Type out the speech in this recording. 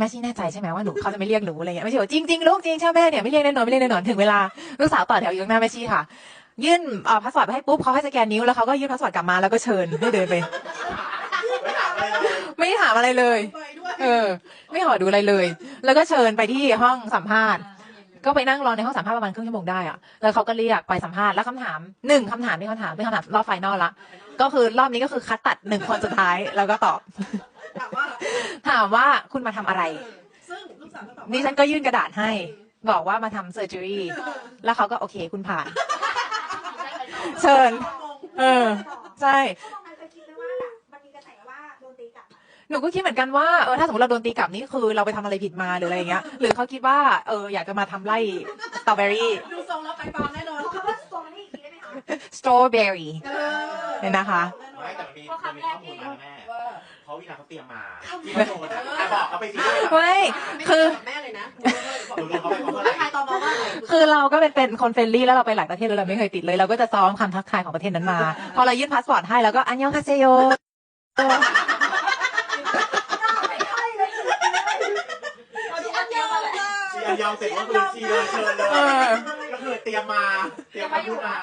แม่ชี่แน่ใจใช่ไหมว่าหนูเขาจะไม่เรียกหนูอะไรเงี้ยไม่ใช่ว่าจริงจริงๆลูกจริงใช่ไหมแม่เนี่ยไม่เรียกแน่นอนไม่เรียกแน่นอนถึงเวลาลูกสาวต่อแถวอยู่ข้างหน้าแม่ชี่ค่ะ ยื่นเอ่อพาสปอร์ตไปให้ปุ๊บเขาให้สแกนนิ้วแล้วเขาก็ยื่นพาสปอร์ตกลับมาแล้วก็เชิญให้เดินไป ไม่ถามอะไรเลยไม่ถามอะไรเลยไปด้วยเออ ไม่ขอดูอะไรเลย แล้วก็เชิญไปที่ห้องสัมภาษณ์ก็ไปนั่งรอในห้องสัมภาษณ์ประมาณครึ่งชั่วโมงได้อะแล้วเขาก็เรียกไปสัมภาษณ์ แล้วคำถามหนึ่งคำถามที่เขาถามเป็นคำถามรอบไฟนอลละ ก็คือรอบนี้ก็คือคัดตัดหนึ่งคนสุดท้าย แล้วก็ตอบถามว่า ถามว่าคุณมาทำอะไร ซึ่งลูกสาวก็ตอบนี่ฉันก็ยื่นกระดาษให้ บอกว่ามาทำเซอร์เจอรี่แล้วเขาก็โอเคคุณผ่าน เชิญ เออ ใช่พวกมันเคยคิดไหมว่าแบบมันมีกระแสว่าโดนตีกลับอะหนูก็คิดเหมือนกันว่าเออถ้าสมมติเราโดนตีกลับนี่คือเราไปทำอะไรผิดมาหรืออะไรอย่างเงี้ย หรือเขาคิดว่าเอออยากจะมาทำไล่สตรอเบอรี่ดูทรงแล้วไปฟาร์มแน่นอนเอาคำว่าโซนนี่อีกทีได้ไหมคะสตรอเบอรี่เออเนี่ยนะคะไม่แต่มันมีมันมีข้อมูลมาแม่ว่าเพ ราะวินาเขาเตรียมมาที่เขาโดนอะอะบอกเขาไปสิไม่คือ แม่เลยนะดูดูเขาไปเขาเพื่อแล้วอะใครไรตอบมาว่าอะไรคือเราก็เป็นเป็นคนเฟรนลี่แล้วเราไปหลายประเทศแล้วเราไม่เคยติดเลย เราก็จะซ้อมคำทักทายของประเทศนั้นมา พอเรายื่นพาสปอร์ตให้แล้วก็อันยองคาเซโยไม่ใช่เลยสุดเลยเอาที่อันเดียวมาเลยชีอันยองเสร็จก็คือชีเดินเชิญเลยเออก็คือเตรียมมา เตรียมมาพูดมา